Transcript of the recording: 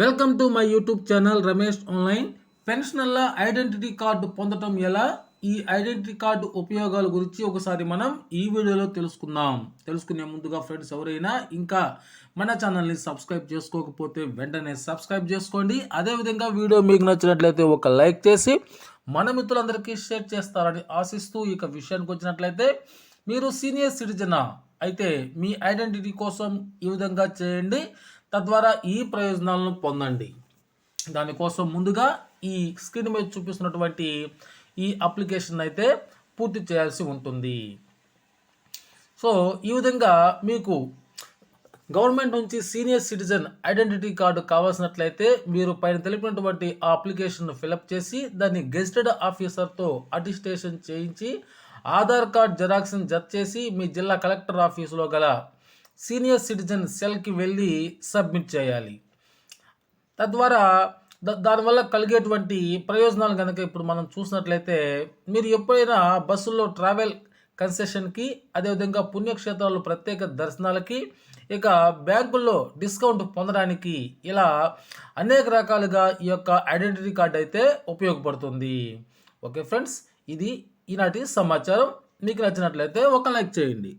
Welcome to my YouTube channel Ramesh online పెన్షనర్ల identity card పొందటం ఎలా? ఈ ఐడెంటిటీ కార్డు ఉపయోగాల గురించి ఒకసారి మనం ఈ వీడియోలో తెలుసుకుందాం. తెలుసుకునే ముందుగా ఫ్రెండ్స్ ఎవరైనా ఇంకా మన ఛానల్ని సబ్స్క్రైబ్ చేసుకోకపోతే వెంటనే సబ్స్క్రైబ్ చేసుకోండి. అదేవిధంగా వీడియో మీకు నచ్చినట్లయితే ఒక లైక్ చేసి మన మిత్రులందరికీ షేర్ చేస్తారని ఆశిస్తూ ఇక విషయానికి వచ్చినట్లయితే మీరు సీనియర్ సిటిజనా అయితే మీ ఐడెంటిటీ కోసం ఈ విధంగా చేయండి. తద్వారా ఈ ప్రయోజనాలను పొందండి. దానికోసం ముందుగా ఈ స్క్రీన్ మీద చూపిస్తున్నటువంటి ఈ అప్లికేషన్ అయితే పూర్తి చేయాల్సి ఉంటుంది. సో ఈ విధంగా మీకు గవర్నమెంట్ నుంచి సీనియర్ సిటిజన్ ఐడెంటిటీ కార్డు కావాల్సినట్లయితే మీరు పైన తెలిపినటువంటి ఆ అప్లికేషన్ను ఫిలప్ చేసి దాన్ని గెజిటెడ్ ఆఫీసర్తో అటిస్టేషన్ చేయించి ఆధార్ కార్డ్ జెరాక్స్ని జత చేసి మీ జిల్లా కలెక్టర్ ఆఫీసులో గల సీనియర్ సిటిజన్ సెల్కి వెళ్ళి సబ్మిట్ చేయాలి. తద్వారా ద- దానివల్ల కలిగేటువంటి ప్రయోజనాలు కనుక ఇప్పుడు మనం చూసినట్లయితే మీరు ఎప్పుడైనా బస్సుల్లో ట్రావెల్ కన్సెషన్కి అదేవిధంగా పుణ్యక్షేత్రాలు ప్రత్యేక దర్శనాలకి ఇక బ్యాంకుల్లో డిస్కౌంట్ పొందడానికి ఇలా అనేక రకాలుగా ఈ యొక్క ఐడెంటిటీ కార్డ్ అయితే ఉపయోగపడుతుంది. ఓకే ఫ్రెండ్స్ ఇది ఈనాటి సమాచారం. మీకు నచ్చినట్లయితే ఒక లైక్ చేయండి.